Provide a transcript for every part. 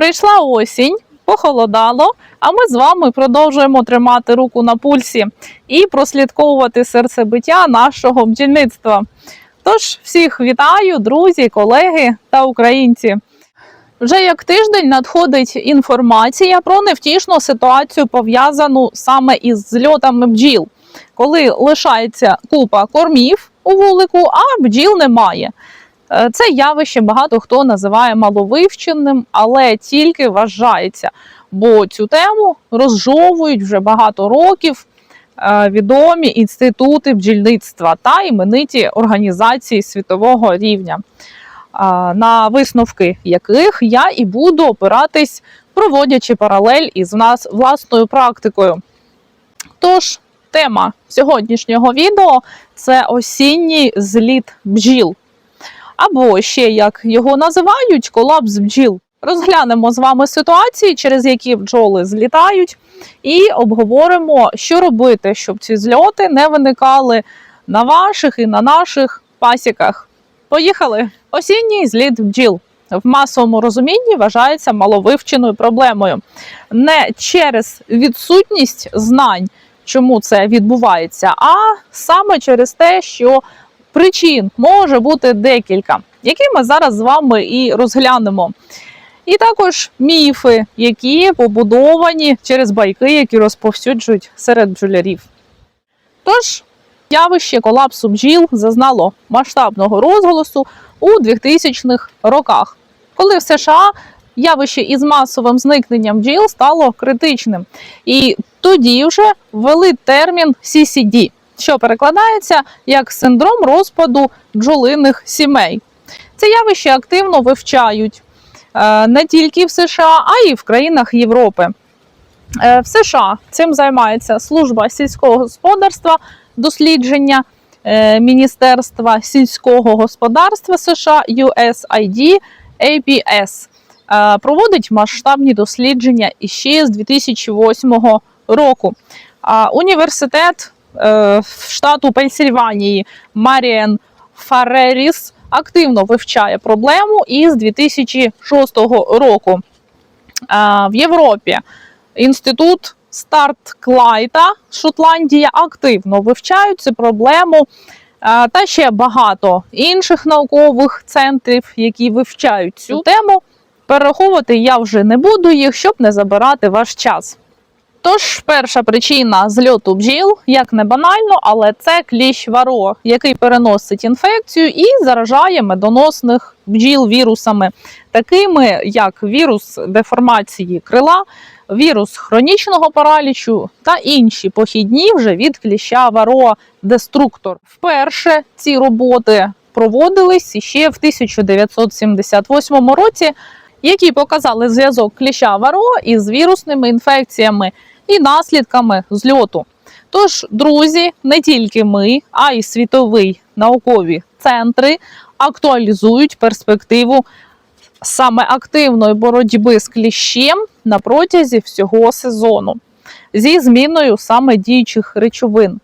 Прийшла осінь, похолодало, а ми з вами продовжуємо тримати руку на пульсі і прослідковувати серцебиття нашого бджільництва. Тож всіх вітаю, друзі, колеги та українці. Вже як тиждень надходить інформація про невтішну ситуацію, пов'язану саме із зльотами бджіл, коли лишається купа кормів у вулику, а бджіл немає. Е, Це явище багато хто називає маловивченим, але тільки вважається, бо цю тему розжовують вже багато років е, відомі інститути бджільництва та імениті організації світового рівня, е, на висновки яких я і буду опиратись, проводячи паралель із нас власною практикою. Тож, тема сьогоднішнього відео це осінній зліт бджіл або ще як його називають, колапс бджіл. Розглянемо з вами ситуації, через які бджоли злітають, і обговоримо, що робити, щоб ці зльоти не виникали на ваших і на наших пасіках. Поїхали! Осінній зліт бджіл в масовому розумінні вважається маловивченою проблемою. Не через відсутність знань, чому це відбувається, а саме через те, що причин може бути декілька, які ми зараз з вами і розглянемо. І також міфи, які побудовані через байки, які розповсюджують серед бджолярів. Тож, явище колапсу бджіл зазнало масштабного розголосу у 2000-х роках, коли в США явище із масовим зникненням бджіл стало критичним. І тоді вже ввели термін CCD, що перекладається як синдром розпаду бджолиних сімей. Це явище активно вивчають е, не тільки в США, а й в країнах Європи. Е, В США цим займається служба сільського господарства, дослідження е, Міністерства сільського господарства США USAID APS. Проводить масштабні дослідження іще з 2008 року. Університет штату Пенсільванії Маріан Фареріс активно вивчає проблему із 2006 року. В Європі інститут Старт Клайта Шотландія активно вивчають цю проблему. Та ще багато інших наукових центрів, які вивчають цю тему. Перераховувати я вже не буду їх, щоб не забирати ваш час. Тож, перша причина зльоту бджіл, як не банально, але це кліщ варо, який переносить інфекцію і заражає медоносних бджіл вірусами, такими як вірус деформації крила, вірус хронічного паралічу та інші похідні вже від кліща варо деструктор. Вперше ці роботи проводились ще в 1978 році, які показали зв'язок кліща варо із вірусними інфекціями і наслідками зльоту. Тож, друзі, не тільки ми, а й світові наукові центри актуалізують перспективу саме активної боротьби з кліщем на протязі всього сезону зі зміною саме діючих речовин,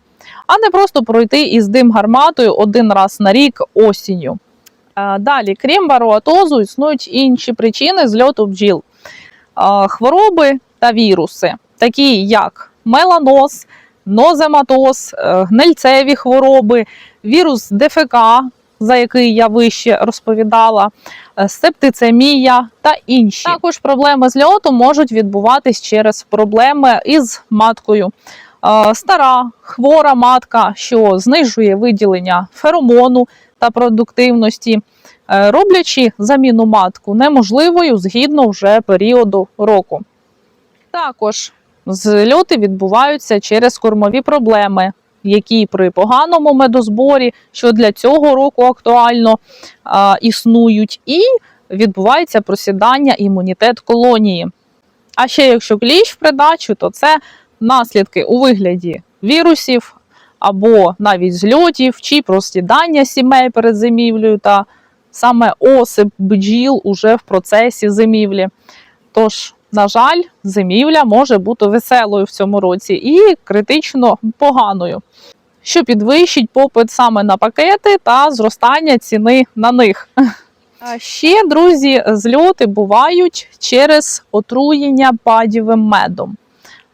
а не просто пройти із дим гарматою один раз на рік осінню. Далі, крім вароатозу, існують інші причини зльоту бджіл, хвороби та віруси, такі як меланоз, нозематоз, е, гнильцеві хвороби, вірус ДФК, за який я вище розповідала, е, септицемія та інші. Також проблеми з льоту можуть відбуватись через проблеми із маткою. Е, Стара хвора матка, що знижує виділення феромону та продуктивності, роблячи заміну матку неможливою згідно вже періоду року. Також зльоти відбуваються через кормові проблеми, які при поганому медозборі, що для цього року актуально а, існують, і відбувається просідання імунітет колонії. А ще якщо кліщ в придачу, то це наслідки у вигляді вірусів або навіть зльотів чи просідання сімей перед зимівлею та саме осип бджіл уже в процесі зимівлі. Тож, на жаль, зимівля може бути веселою в цьому році і критично поганою, що підвищить попит саме на пакети та зростання ціни на них. А ще, друзі, зльоти бувають через отруєння падівим медом,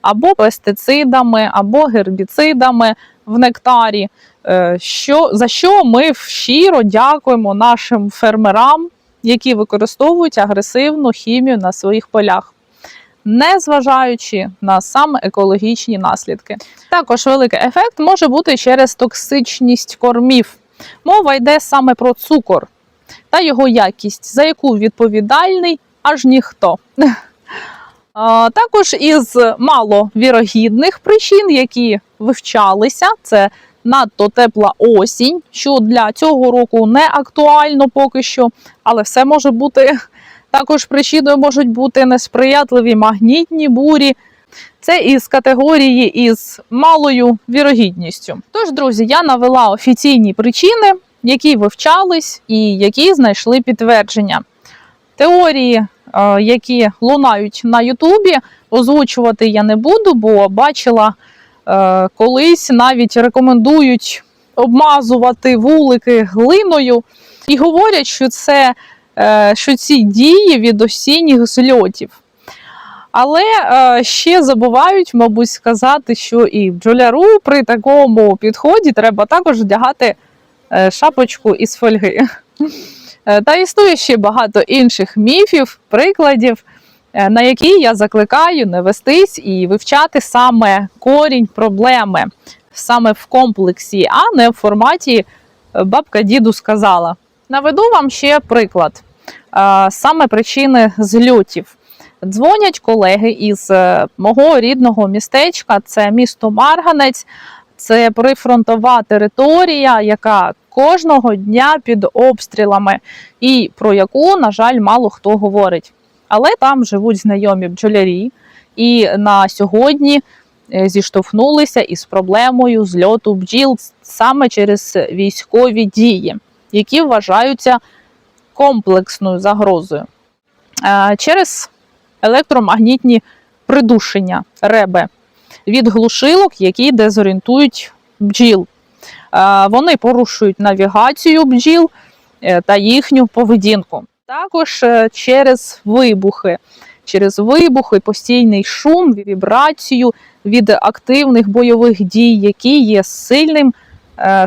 або пестицидами, або гербіцидами в нектарі. Е, Що, за що ми щиро дякуємо нашим фермерам, які використовують агресивну хімію на своїх полях, не зважаючи на саме екологічні наслідки. Також великий ефект може бути через токсичність кормів. Мова йде саме про цукор та його якість, за яку відповідальний аж ніхто. Також із маловірогідних причин, які вивчалися, це надто тепла осінь, що для цього року не актуально поки що, але все може бути. Також причиною можуть бути несприятливі магнітні бурі. Це із категорії із малою вірогідністю. Тож, друзі, я навела офіційні причини, які вивчались і які знайшли підтвердження. Теорії, е, які лунають на Ютубі, озвучувати я не буду, бо бачила е, колись навіть рекомендують обмазувати вулики глиною і говорять, що це що ці дії від осінніх зльотів. Але е, ще забувають, мабуть, сказати, що і бджоляру при такому підході треба також вдягати е, шапочку із фольги. Е, Та існує ще багато інших міфів, прикладів, е, на які я закликаю не вестись і вивчати саме корінь проблеми, саме в комплексі, а не в форматі е, бабка діду сказала. Наведу вам ще приклад саме причини зльотів. Дзвонять колеги із е, мого рідного містечка, це місто Марганець, це прифронтова територія, яка кожного дня під обстрілами, і про яку, на жаль, мало хто говорить. Але там живуть знайомі бджолярі, і на сьогодні е, зіштовхнулися із проблемою зльоту бджіл саме через військові дії, які вважаються комплексною загрозою. Е, Через електромагнітні придушення реби від глушилок, які дезорієнтують бджіл. Е, Вони порушують навігацію бджіл е, та їхню поведінку. Також через вибухи, через вибухи, постійний шум, вібрацію від активних бойових дій, які є сильним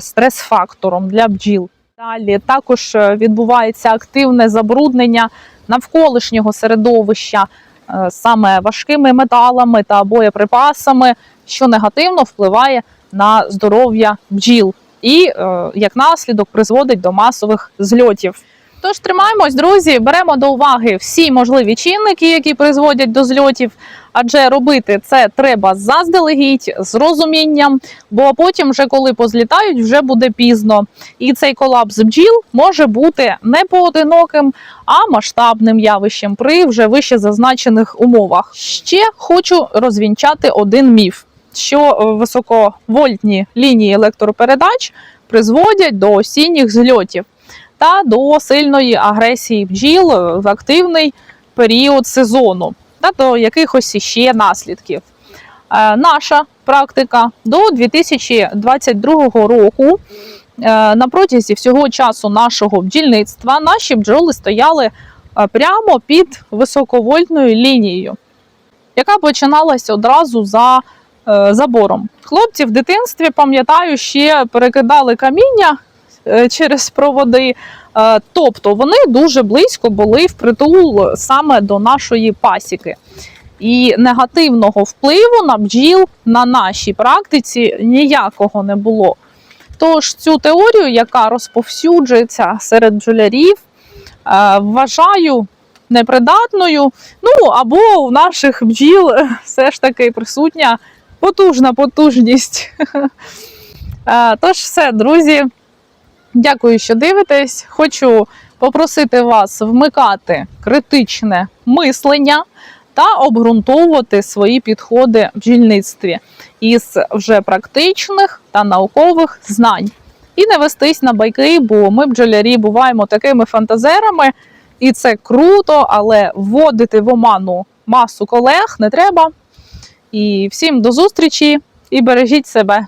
стрес-фактором для бджіл. Далі також е, відбувається активне забруднення навколишнього середовища е, саме важкими металами та боєприпасами, що негативно впливає на здоров'я бджіл і е, як наслідок призводить до масових зльотів. Тож тримаємось, друзі, беремо до уваги всі можливі чинники, які призводять до зльотів, адже робити це треба заздалегідь з розумінням, бо потім, вже коли позлітають, вже буде пізно. І цей колапс бджіл може бути не поодиноким, а масштабним явищем при вже вище зазначених умовах. Ще хочу розвінчати один міф, що високовольтні лінії електропередач призводять до осінніх зльотів та до сильної агресії бджіл в активний період сезону та до якихось іще наслідків. Е, Наша практика до 2022 року е, на протязі всього часу нашого бджільництва наші бджоли стояли е, прямо під високовольтною лінією, яка починалася одразу за забором. Хлопці в дитинстві, пам'ятаю, ще перекидали каміння через проводи. Е, Тобто вони дуже близько були впритул саме до нашої пасіки. І негативного впливу на бджіл на нашій практиці ніякого не було. Тож цю теорію, яка розповсюджується серед бджолярів, е, вважаю непридатною. Ну або у наших бджіл все ж таки присутня потужна потужність. Е, Тож все, друзі, дякую, що дивитесь. Хочу попросити вас вмикати критичне мислення та обґрунтовувати свої підходи в бджільництві із вже практичних та наукових знань. І не вестись на байки, бо ми, бджолярі, буваємо такими фантазерами, і це круто, але вводити в оману масу колег не треба. І всім до зустрічі і бережіть себе.